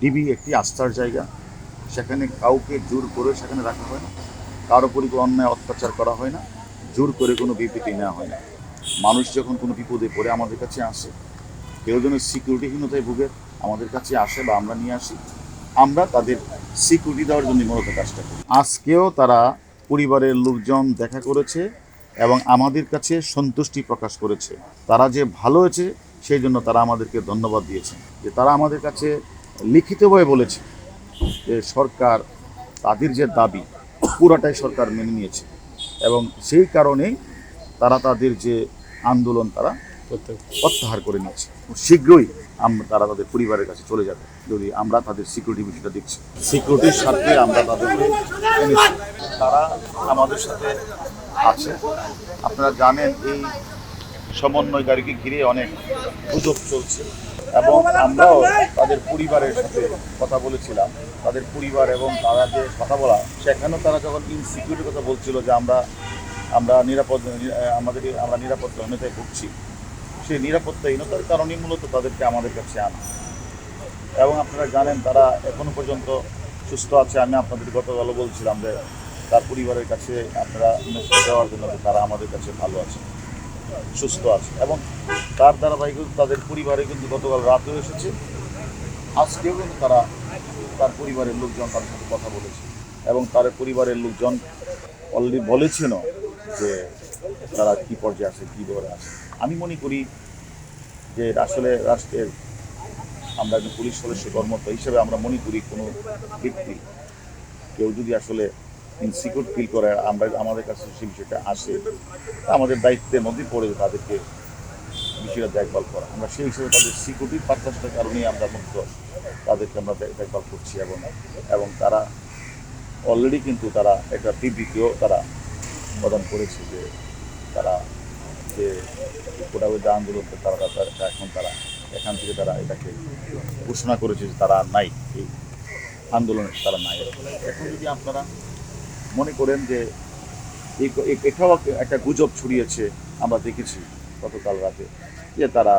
DB একটি আস্থার জায়গা। সেখানে কাউকে জোর করে সেখানে রাখা হয় না। কারও উপরই কোনো অন্যায়, অত্যাচার করা হয় না। জোর করে কোনো বিবৃতি নেওয়া হয় না। মানুষ যখন কোনো বিপদে পড়ে আমাদের কাছে আসে, কেউ যেন সিকিউরিটিহীনতায় ভুগে আমাদের কাছে আসে বা আমরা নিয়ে আসি, আমরা তাদের সিকিউরিটি দেওয়ার জন্য মূলত কাজটা করি। আজকেও তারা পরিবারের লোকজন দেখা করেছে এবং আমাদের কাছে সন্তুষ্টি প্রকাশ করেছে। তারা যে ভালো হয়েছে, সেই জন্য তারা আমাদেরকে ধন্যবাদ দিয়েছে যে তারা আমাদের কাছে লিখিতভাবে বলেছে যে সরকার তাদের যে দাবি, পুরাটাই সরকার মেনে নিয়েছে এবং সেই কারণেই তারা তাদের যে আন্দোলন তারা প্রত্যাহার করে নিয়েছে। শীঘ্রই আমরা তারা তাদের পরিবারের কাছে চলে যাবে। যদি আমরা তাদের সিকিউরিটি বিষয়টা দেখছি। সিকিউরিটির সাথে আমরা তাদেরকে তারা আমাদের সাথে আছে। আপনারা জানেন এই সমন্বয়কারীকে ঘিরে অনেক গুজব চলছে। এবং আমরাও তাদের পরিবারের সাথে কথা বলেছিলাম। তাদের পরিবার এবং তারা যে কথা বলা সেখানেও তারা যখন ইনসিকিউরিটির কথা বলছিল যে আমরা আমরা নিরাপদ আমাদের আমরা নিরাপত্তাহীনতায় ভুগছি সেই নিরাপত্তাহীনতার কারণেই মূলত তাদেরকে আমাদের কাছে আনা। এবং আপনারা জানেন তারা এখনও পর্যন্ত সুস্থ আছে। আমি আপনাদের গতকালও বলছিলাম যে তার পরিবারের কাছে আপনারা মেসেজ দেওয়ার জন্য তারা আমাদের কাছে ভালো আছে। সুস্থ আছে। এবং তার ধারাবাহিক তাদের পরিবারে কিন্তু গতকাল রাতেও এসেছে। আজকেও কিন্তু তারা তার পরিবারের লোকজন তার সাথে কথা বলেছে। এবং তার পরিবারের লোকজন অলরেডি বলেছেন যে তারা কি পর্যায়ে আছে, কী দৌড়ে আছে। আমি মনে করি যে আসলে রাষ্ট্রের আমরা একজন পুলিশ সদস্য কর্মরত হিসেবে আমরা মনে করি কোনো ব্যক্তি কেউ যদি আসলে ইনসিকিউর ফিল করে, আমরা, আমাদের কাছে সেই বিষয়টা আসে, আমাদের দায়িত্বের মধ্যে পড়ে তাদেরকে বিষয়টা দেখভাল করা। আমরা সেই হিসেবে তাদের সিকিউরিটির পারপাসটার কারণেই আমরা মুক্ত তাদেরকে আমরা দেখ- দেখভাল করছি এবং এবং তারা অলরেডি কিন্তু তারা একটা বিবৃতিও তারা প্রদান করেছে যে তারা যে কোটাবেদা আন্দোলনকে তারা এখন তারা এখান থেকে তারা এটাকে ঘোষণা করেছে যে তারা নাই, এই আন্দোলনে তারা নাই। এখন যদি আপনারা মনে করেন যে এটাও একটা গুজব ছড়িয়েছে, আমরা দেখেছি গতকাল রাতে, যে তারা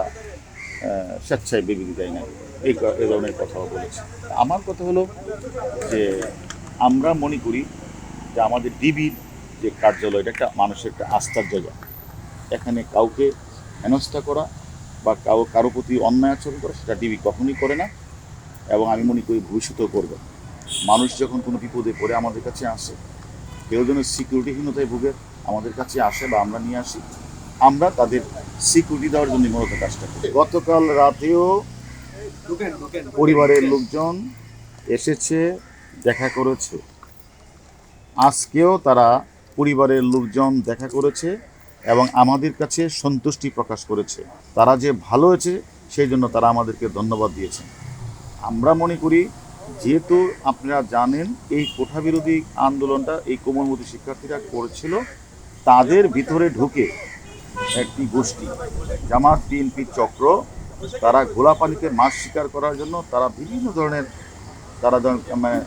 স্বেচ্ছায় বিবৃতি দেয় না এই এই ধরনের কথাও বলেছে। আমার কথা হলো যে আমরা মনে করি যে আমাদের ডিবির যে কার্যালয়, এটা একটা মানুষের একটা আস্থার জায়গা। এখানে কাউকে হেনস্থা করা বা কাউ কারও প্রতি অন্যায় আচরণ করা, সেটা ডিবি কখনোই করে না। এবং আমি মনে করি ভবিষ্যতেও করবে। মানুষ যখন কোনো বিপদে পড়ে আমাদের কাছে আসে কেউ যেন সিকিউরিটিহীনতায় ভুগে আমাদের কাছে আসে বা আমরা নিয়ে আসি, আমরা তাদের সিকিউরিটি দেওয়ার জন্য মূলত কাজটা করি। গতকাল রাতেও পরিবারের লোকজন এসেছে, দেখা করেছে। আজকেও তারা পরিবারের লোকজন দেখা করেছে এবং আমাদের কাছে সন্তুষ্টি প্রকাশ করেছে। তারা যে ভালো হয়েছে, সেই জন্য তারা আমাদেরকে ধন্যবাদ দিয়েছেন। আমরা মনে করি যেহেতু আপনারা জানেন, এই কোঠা বিরোধী আন্দোলনটা এই কোমলমতি শিক্ষার্থীরা করেছিল, তাদের ভিতরে ঢুকে একটি গোষ্ঠী, জামাত, বিএনপি, চক্র, তারা গোলাপানিকে মাছ শিকার করার জন্য তারা বিভিন্ন ধরনের, তারা মানে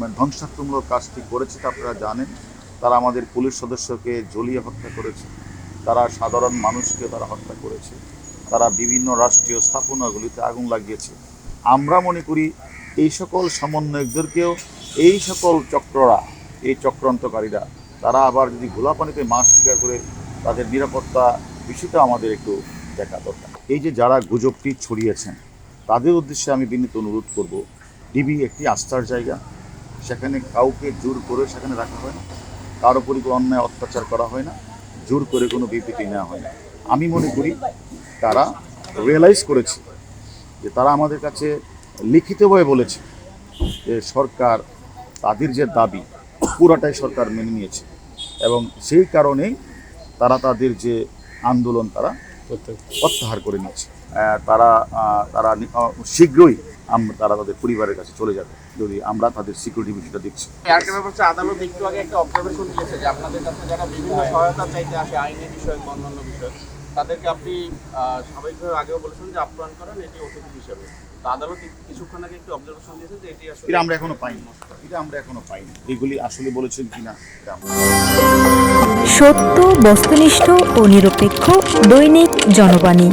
মানে ধ্বংসাত্মমূলক কাজটি করেছে, তা আপনারা জানেন। তারা আমাদের পুলিশ সদস্যকে জ্বলিয়ে হত্যা করেছে, তারা সাধারণ মানুষকে তারা হত্যা করেছে, তারা বিভিন্ন রাষ্ট্রীয় স্থাপনাগুলিতে আগুন লাগিয়েছে। আমরা মনে করি এই সকল সমন্বয়কদেরকেও এই সকল চক্ররা, এই চক্রান্তকারীরা, তারা আবার যদি গোলাপানিতে মাছ শিকার করে, তাদের নিরাপত্তা বিষয়টা আমাদের একটু দেখা দরকার। এই যে যারা গুজবটি ছড়িয়েছেন, তাদের উদ্দেশ্যে আমি বিনীত অনুরোধ করব, ডিবি একটি আস্থার জায়গা, সেখানে কাউকে জোর করে সেখানে রাখা হয় না। কারও উপরই কোনো অন্যায়, অত্যাচার করা হয় না, জোর করে কোনো বিবৃতি নেওয়া হয় না। আমি মনে করি তারা রিয়েলাইজ করেছে যে তারা আমাদের কাছে লিখিতভাবে বলেছে যে সরকার তাদের যে দাবি, পুরাটাই সরকার মেনে নিয়েছে এবং সেই কারণেই তারা তাদের যে আন্দোলন তারা প্রত্যাহার করে নিয়েছে। তারা তারা শীঘ্রই আমরা তারা তাদের পরিবারের কাছে চলে যাবে যদি আমরা তাদের সিকিউরিটি বিষয়টা দেখছি। আদালত একটু আগে একটা অবজারভেশন দিয়েছে যে আপনাদের কাছে যারা বিভিন্ন সহায়তা চাইতে আসে অন্যান্য তাদেরকে আপনি স্বাভাবিকভাবে আগেও বলেছেন যে আপ্যায়ন করেন এটি অতিথি হিসেবে। তো আদালত কিছুক্ষণ আগে একটু অবজারভেশন দিয়েছে যে এটি আসলে আমরা এখনও পাইনি। এটা আমরা এখনও পাইনি। এগুলি আসলে বলেছেন কিনা সত্য বস্তুনিষ্ঠ ও নিরপেক্ষ দৈনিক জনবাণী।